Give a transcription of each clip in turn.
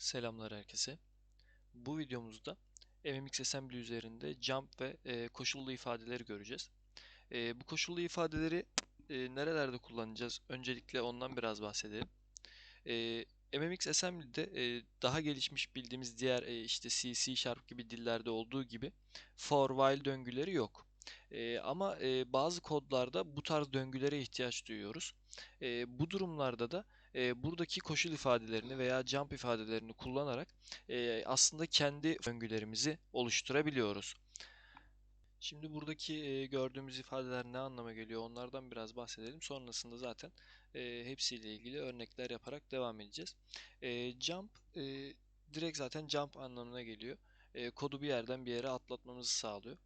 Selamlar herkese. Bu videomuzda MMX Assembly üzerinde jump ve e, koşullu ifadeleri göreceğiz. E, bu koşullu ifadeleri e, nerelerde kullanacağız? Öncelikle ondan biraz bahsedelim. E, MMX Assembly'de e, daha gelişmiş bildiğimiz diğer e, işte C, C Sharp gibi dillerde olduğu gibi for while döngüleri yok. E, ama e, bazı kodlarda bu tarz döngülere ihtiyaç duyuyoruz. E, bu durumlarda da e, buradaki koşul ifadelerini veya jump ifadelerini kullanarak e, aslında kendi döngülerimizi oluşturabiliyoruz. Şimdi buradaki e, gördüğümüz ifadeler ne anlama geliyor onlardan biraz bahsedelim. Sonrasında zaten e, hepsiyle ilgili örnekler yaparak devam edeceğiz. E, jump e, direkt zaten jump anlamına geliyor. E, kodu bir yerden bir yere atlatmamızı sağlıyor.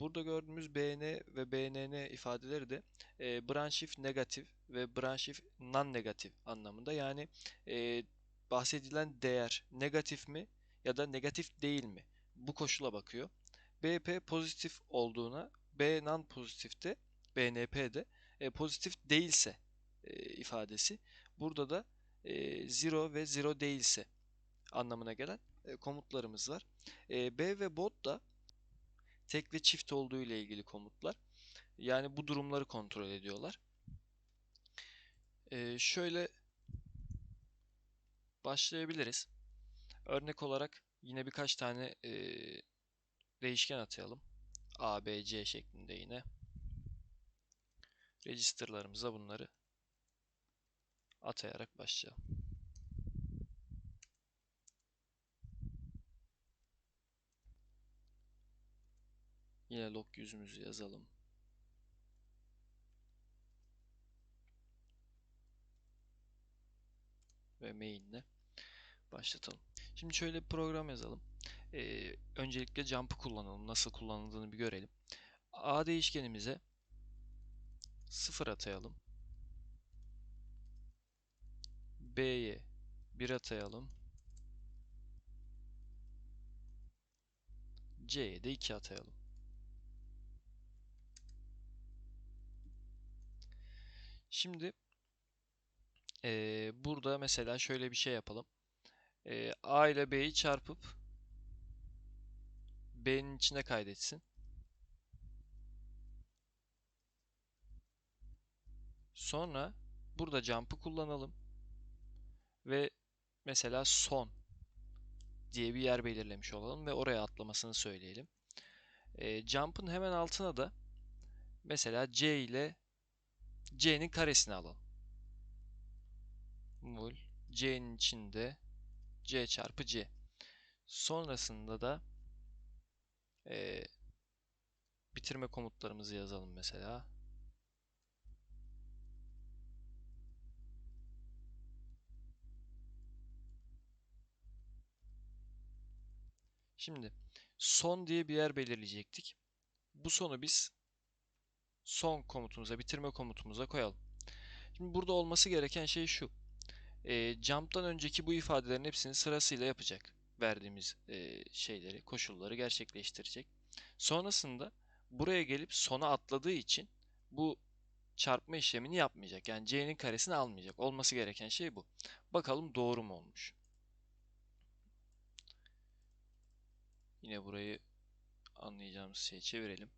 Burada gördüğümüz BN ve BNN ifadeleri de e, branch if negatif ve branch if non-negatif anlamında. Yani e, bahsedilen değer negatif mi ya da negatif değil mi? Bu koşula bakıyor. BP pozitif olduğuna, B non pozitifte, BNP'de e, pozitif değilse e, ifadesi. Burada da e, zero ve zero değilse anlamına gelen e, komutlarımız var. E, B ve bot da tek ve çift olduğu ile ilgili komutlar. Yani bu durumları kontrol ediyorlar. Ee, şöyle başlayabiliriz. Örnek olarak yine birkaç tane e, değişken atayalım. A, B, C şeklinde yine. Register'larımıza bunları atayarak başlayalım. Yine log yüzümüzü yazalım. Ve main'le başlatalım. Şimdi şöyle bir program yazalım. Ee, öncelikle jump'ı kullanalım. Nasıl kullanıldığını bir görelim. A değişkenimize 0 atayalım. B'ye 1 atayalım. C'ye de 2 atayalım. Şimdi e, burada mesela şöyle bir şey yapalım. E, A ile B'yi çarpıp B'nin içine kaydetsin. Sonra burada jump'ı kullanalım. Ve mesela son diye bir yer belirlemiş olalım ve oraya atlamasını söyleyelim. E, jump'ın hemen altına da mesela C ile C'nin karesini alalım. Mul C'nin içinde C çarpı C. Sonrasında da e, bitirme komutlarımızı yazalım mesela. Şimdi son diye bir yer belirleyecektik. Bu sonu biz son komutumuza, bitirme komutumuza koyalım. Şimdi burada olması gereken şey şu. E, jump'tan önceki bu ifadelerin hepsini sırasıyla yapacak. Verdiğimiz e, şeyleri, koşulları gerçekleştirecek. Sonrasında buraya gelip sona atladığı için bu çarpma işlemini yapmayacak. Yani c'nin karesini almayacak. Olması gereken şey bu. Bakalım doğru mu olmuş. Yine burayı anlayacağımız şey çevirelim.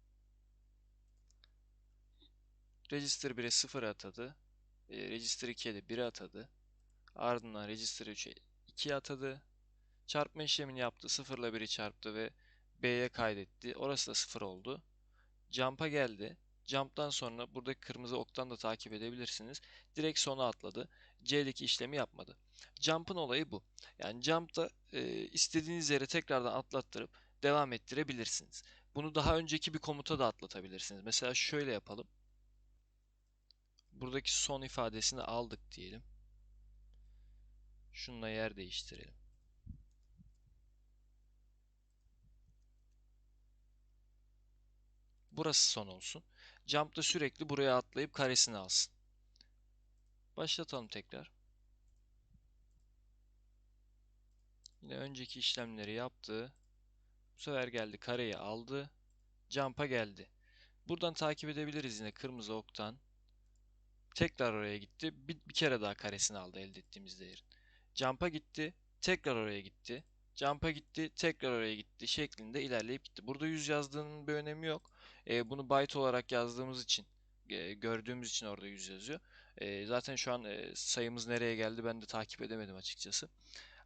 Register 1'e 0 atadı. E, Register 2'ye de 1 atadı. Ardından Register 3'e 2 atadı. Çarpma işlemini yaptı. 0 ile 1'i çarptı ve B'ye kaydetti. Orası da 0 oldu. Jump'a geldi. Jump'tan sonra buradaki kırmızı oktan da takip edebilirsiniz. Direkt sona atladı. C'deki işlemi yapmadı. Jump'ın olayı bu. Yani jump'ta e, istediğiniz yere tekrardan atlattırıp devam ettirebilirsiniz. Bunu daha önceki bir komuta da atlatabilirsiniz. Mesela şöyle yapalım buradaki son ifadesini aldık diyelim. Şununla yer değiştirelim. Burası son olsun. Jump da sürekli buraya atlayıp karesini alsın. Başlatalım tekrar. Yine önceki işlemleri yaptı. Bu sefer geldi kareyi aldı. Jump'a geldi. Buradan takip edebiliriz yine kırmızı oktan. Tekrar oraya gitti. Bir, bir kere daha karesini aldı elde ettiğimiz değerin. Jump'a gitti. tekrar oraya gitti. Jump'a gitti, tekrar oraya gitti şeklinde ilerleyip gitti. Burada 100 yazdığının bir önemi yok. E, bunu byte olarak yazdığımız için, e, gördüğümüz için orada 100 yazıyor. E, zaten şu an e, sayımız nereye geldi ben de takip edemedim açıkçası.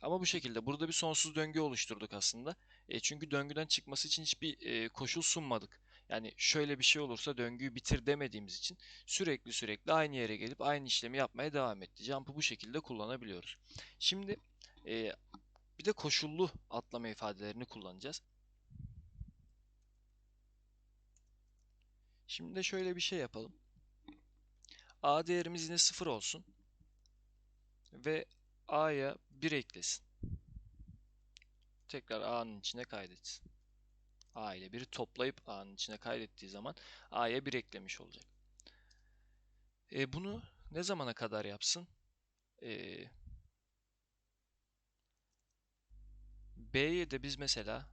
Ama bu şekilde burada bir sonsuz döngü oluşturduk aslında. Çünkü döngüden çıkması için hiçbir e, koşul sunmadık. Yani şöyle bir şey olursa döngüyü bitir demediğimiz için sürekli sürekli aynı yere gelip aynı işlemi yapmaya devam etti. Jump'ı bu şekilde kullanabiliyoruz. Şimdi e, bir de koşullu atlama ifadelerini kullanacağız. Şimdi de şöyle bir şey yapalım. A değerimiz yine 0 olsun. Ve A'ya 1 eklesin. Tekrar A'nın içine kaydetsin. A ile 1'i toplayıp A'nın içine kaydettiği zaman A'ya 1 eklemiş olacak. E, bunu ne zamana kadar yapsın? E, B'ye de biz mesela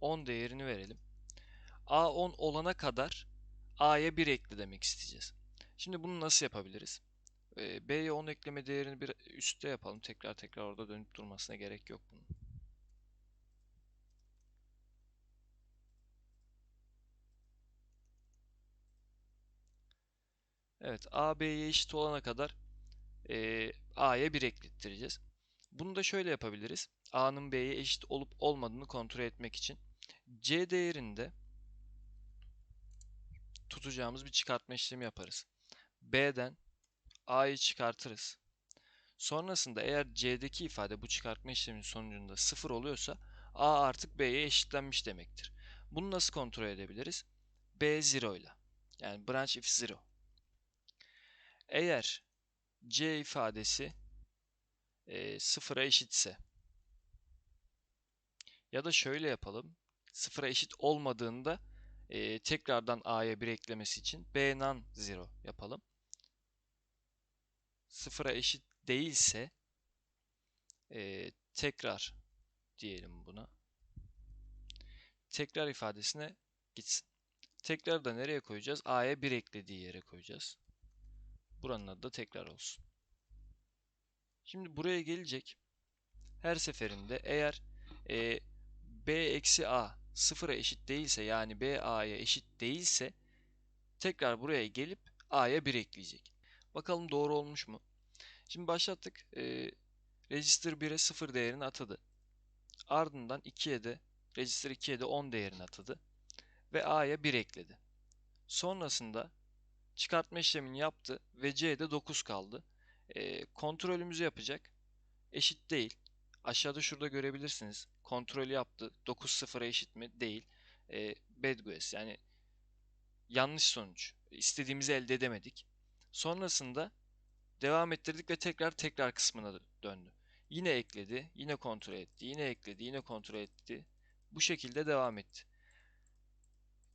on değerini verelim. A 10 olana kadar A'ya 1 ekle demek isteyeceğiz. Şimdi bunu nasıl yapabiliriz? B'ye 10 ekleme değerini bir üstte yapalım. Tekrar tekrar orada dönüp durmasına gerek yok bunun. Evet A B'ye eşit olana kadar e, A'ya 1 eklettireceğiz. Bunu da şöyle yapabiliriz. A'nın B'ye eşit olup olmadığını kontrol etmek için. C değerinde tutacağımız bir çıkartma işlemi yaparız. B'den A'yı çıkartırız. Sonrasında eğer C'deki ifade bu çıkartma işleminin sonucunda 0 oluyorsa A artık B'ye eşitlenmiş demektir. Bunu nasıl kontrol edebiliriz? B 0 ile. Yani branch if 0. Eğer C ifadesi e, sıfıra eşitse ya da şöyle yapalım. Sıfıra eşit olmadığında e, tekrardan A'ya bir eklemesi için B non 0 yapalım. Sıfıra eşit değilse e, tekrar diyelim buna. Tekrar ifadesine gitsin. Tekrar da nereye koyacağız? A'ya 1 eklediği yere koyacağız. Buranın adı da tekrar olsun. Şimdi buraya gelecek. Her seferinde eğer e, b eksi a sıfıra eşit değilse yani b a'ya eşit değilse tekrar buraya gelip a'ya 1 ekleyecek. Bakalım doğru olmuş mu? Şimdi başlattık. E, register 1'e 0 değerini atadı. Ardından 2'ye de register 2'ye de 10 değerini atadı. Ve a'ya 1 ekledi. Sonrasında çıkartma işlemini yaptı ve c'de 9 kaldı. E, kontrolümüzü yapacak. Eşit değil. Aşağıda şurada görebilirsiniz. Kontrolü yaptı. 9 0'a eşit mi? Değil. E, bad guess yani yanlış sonuç. İstediğimizi elde edemedik. Sonrasında devam ettirdik ve tekrar tekrar kısmına döndü. Yine ekledi, yine kontrol etti, yine ekledi, yine kontrol etti. Bu şekilde devam etti.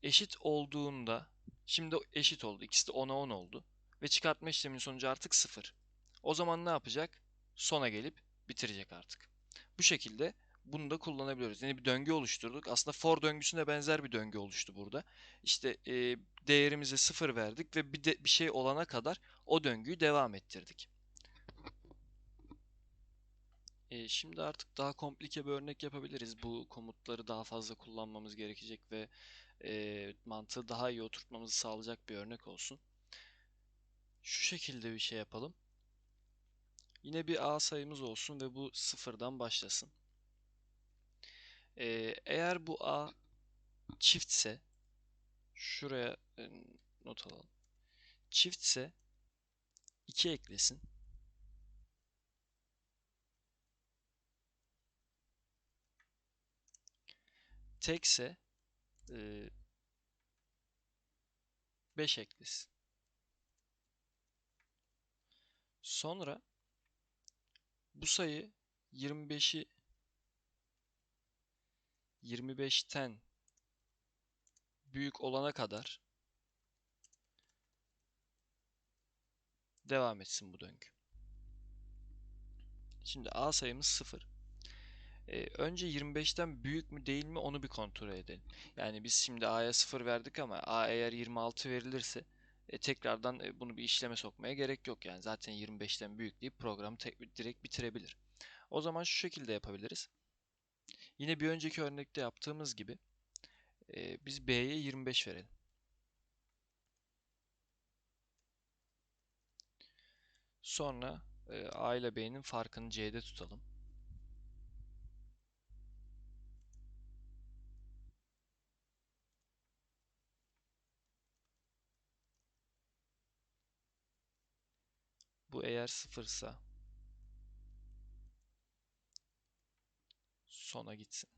Eşit olduğunda, şimdi eşit oldu. İkisi de 10'a 10 oldu. Ve çıkartma işleminin sonucu artık 0. O zaman ne yapacak? Sona gelip bitirecek artık. Bu şekilde bunu da kullanabiliyoruz. Yani bir döngü oluşturduk. Aslında for döngüsüne benzer bir döngü oluştu burada. İşte e, değerimize 0 verdik ve bir, de, bir şey olana kadar o döngüyü devam ettirdik. E, şimdi artık daha komplike bir örnek yapabiliriz. Bu komutları daha fazla kullanmamız gerekecek ve e, mantığı daha iyi oturtmamızı sağlayacak bir örnek olsun. Şu şekilde bir şey yapalım. Yine bir A sayımız olsun ve bu sıfırdan başlasın. Ee, eğer bu A çiftse şuraya e, not alalım. Çiftse 2 eklesin. Tekse 5 e, eklesin. Sonra bu sayı 25'i 25'ten büyük olana kadar devam etsin bu döngü. Şimdi A sayımız 0. Ee, önce 25'ten büyük mü değil mi onu bir kontrol edelim. Yani biz şimdi A'ya 0 verdik ama A eğer 26 verilirse e, tekrardan e, bunu bir işleme sokmaya gerek yok yani. Zaten 25'ten büyük deyip programı direkt bitirebilir. O zaman şu şekilde yapabiliriz. Yine bir önceki örnekte yaptığımız gibi e, biz B'ye 25 verelim. Sonra e, A ile B'nin farkını C'de tutalım. Bu eğer sıfırsa sona gitsin.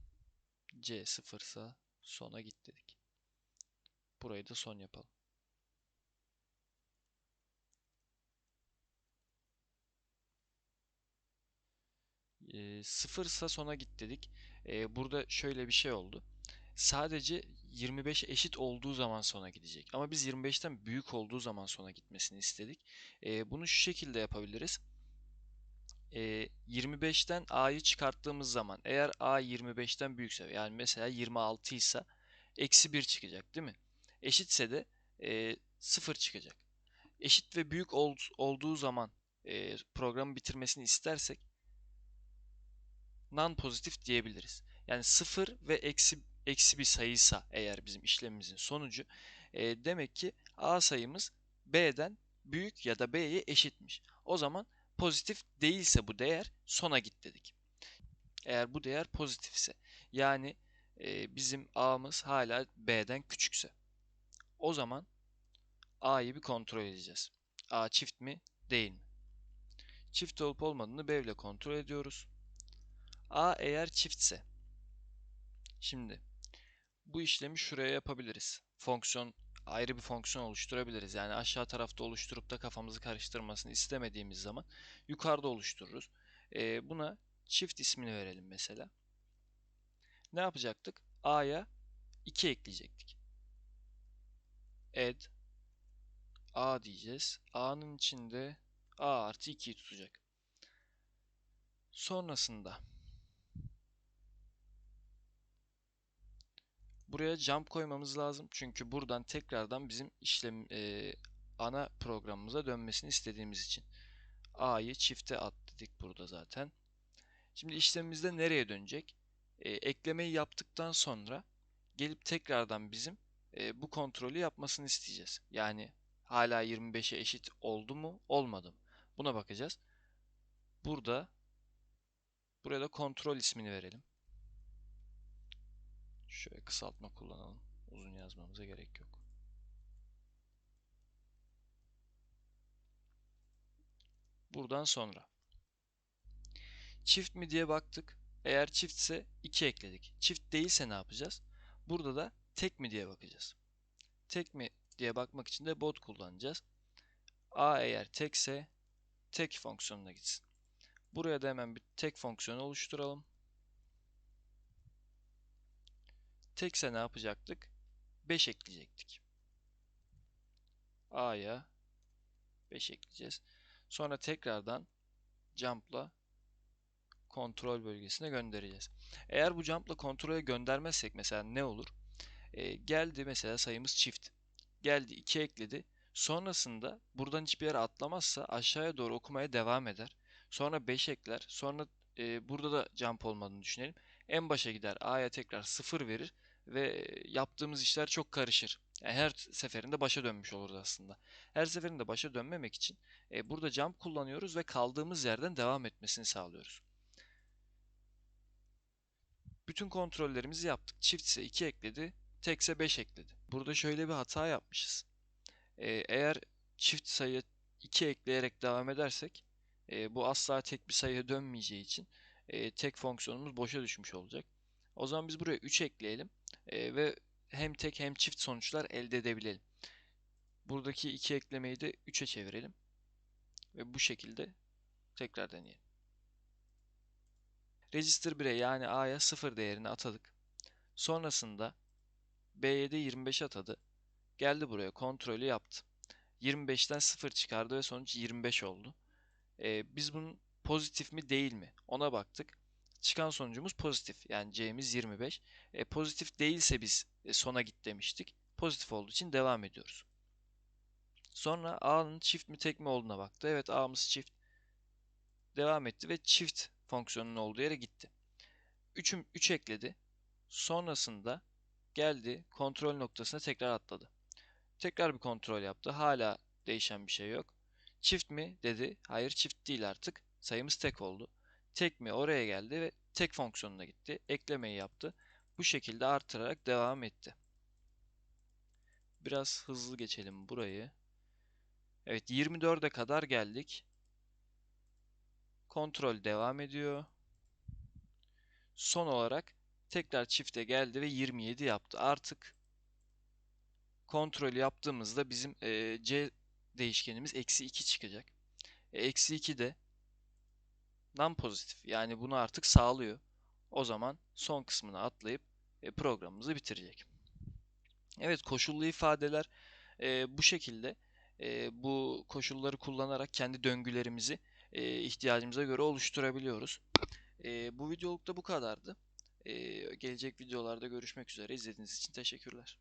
C sıfırsa sona git dedik. Burayı da son yapalım. E, sıfırsa sona git dedik. E, burada şöyle bir şey oldu. Sadece 25 eşit olduğu zaman sona gidecek. Ama biz 25'ten büyük olduğu zaman sona gitmesini istedik. E, bunu şu şekilde yapabiliriz. E, 25'ten A'yı çıkarttığımız zaman eğer A 25'ten büyükse yani mesela 26 ise eksi 1 çıkacak değil mi? Eşitse de e, 0 çıkacak. Eşit ve büyük ol, olduğu zaman e, programı bitirmesini istersek non pozitif diyebiliriz. Yani 0 ve eksi, eksi bir sayıysa eğer bizim işlemimizin sonucu e, demek ki A sayımız B'den büyük ya da B'ye eşitmiş. O zaman pozitif değilse bu değer sona git dedik. Eğer bu değer pozitifse yani e, bizim A'mız hala B'den küçükse o zaman A'yı bir kontrol edeceğiz. A çift mi değil mi? Çift olup olmadığını B ile kontrol ediyoruz. A eğer çiftse. Şimdi bu işlemi şuraya yapabiliriz. Fonksiyon ayrı bir fonksiyon oluşturabiliriz. Yani aşağı tarafta oluşturup da kafamızı karıştırmasını istemediğimiz zaman yukarıda oluştururuz. Ee, buna çift ismini verelim mesela. Ne yapacaktık? A'ya 2 ekleyecektik. Add A diyeceğiz. A'nın içinde A artı 2'yi tutacak. Sonrasında Buraya jump koymamız lazım. Çünkü buradan tekrardan bizim işlem e, ana programımıza dönmesini istediğimiz için. A'yı çifte at dedik burada zaten. Şimdi işlemimizde nereye dönecek? E, eklemeyi yaptıktan sonra gelip tekrardan bizim e, bu kontrolü yapmasını isteyeceğiz. Yani hala 25'e eşit oldu mu olmadı mı? Buna bakacağız. Burada buraya da kontrol ismini verelim. Şöyle kısaltma kullanalım. Uzun yazmamıza gerek yok. Buradan sonra çift mi diye baktık. Eğer çiftse 2 ekledik. Çift değilse ne yapacağız? Burada da tek mi diye bakacağız. Tek mi diye bakmak için de bot kullanacağız. A eğer tekse tek fonksiyonuna gitsin. Buraya da hemen bir tek fonksiyonu oluşturalım. Tekse ne yapacaktık? 5 ekleyecektik. A'ya 5 ekleyeceğiz. Sonra tekrardan jump'la kontrol bölgesine göndereceğiz. Eğer bu jump'la kontrole göndermezsek mesela ne olur? Ee, geldi mesela sayımız çift. Geldi 2 ekledi. Sonrasında buradan hiçbir yere atlamazsa aşağıya doğru okumaya devam eder. Sonra 5 ekler. Sonra e, burada da jump olmadığını düşünelim. En başa gider. A'ya tekrar 0 verir ve yaptığımız işler çok karışır. Yani her seferinde başa dönmüş oluruz aslında. Her seferinde başa dönmemek için e, burada jump kullanıyoruz ve kaldığımız yerden devam etmesini sağlıyoruz. Bütün kontrollerimizi yaptık. Çiftse 2 ekledi, tekse 5 ekledi. Burada şöyle bir hata yapmışız. E, eğer çift sayı 2 ekleyerek devam edersek e, bu asla tek bir sayıya dönmeyeceği için e, tek fonksiyonumuz boşa düşmüş olacak. O zaman biz buraya 3 ekleyelim e, ve hem tek hem çift sonuçlar elde edebilelim. Buradaki iki eklemeyi de 3'e çevirelim. Ve bu şekilde tekrar deneyelim. Register 1'e yani A'ya 0 değerini atadık. Sonrasında B'ye de 25 atadı. Geldi buraya kontrolü yaptı. 25'ten 0 çıkardı ve sonuç 25 oldu. Ee, biz bunun pozitif mi değil mi ona baktık. Çıkan sonucumuz pozitif. Yani C'miz 25. E, pozitif değilse biz e, sona git demiştik. Pozitif olduğu için devam ediyoruz. Sonra A'nın çift mi tek mi olduğuna baktı. Evet A'mız çift. Devam etti ve çift fonksiyonunun olduğu yere gitti. 3, 3 ekledi. Sonrasında geldi kontrol noktasına tekrar atladı. Tekrar bir kontrol yaptı. Hala değişen bir şey yok. Çift mi dedi. Hayır çift değil artık. Sayımız tek oldu. Tek mi oraya geldi ve tek fonksiyonuna gitti. Eklemeyi yaptı. Bu şekilde artırarak devam etti. Biraz hızlı geçelim burayı. Evet 24'e kadar geldik. Kontrol devam ediyor. Son olarak tekrar çifte geldi ve 27 yaptı. Artık kontrol yaptığımızda bizim e, c değişkenimiz eksi 2 çıkacak. Eksi 2 de non pozitif. Yani bunu artık sağlıyor. O zaman son kısmını atlayıp e, programımızı bitirecek. Evet koşullu ifadeler e, bu şekilde e, bu koşulları kullanarak kendi döngülerimizi e, ihtiyacımıza göre oluşturabiliyoruz. E, bu videolukta bu kadardı. E, gelecek videolarda görüşmek üzere. İzlediğiniz için teşekkürler.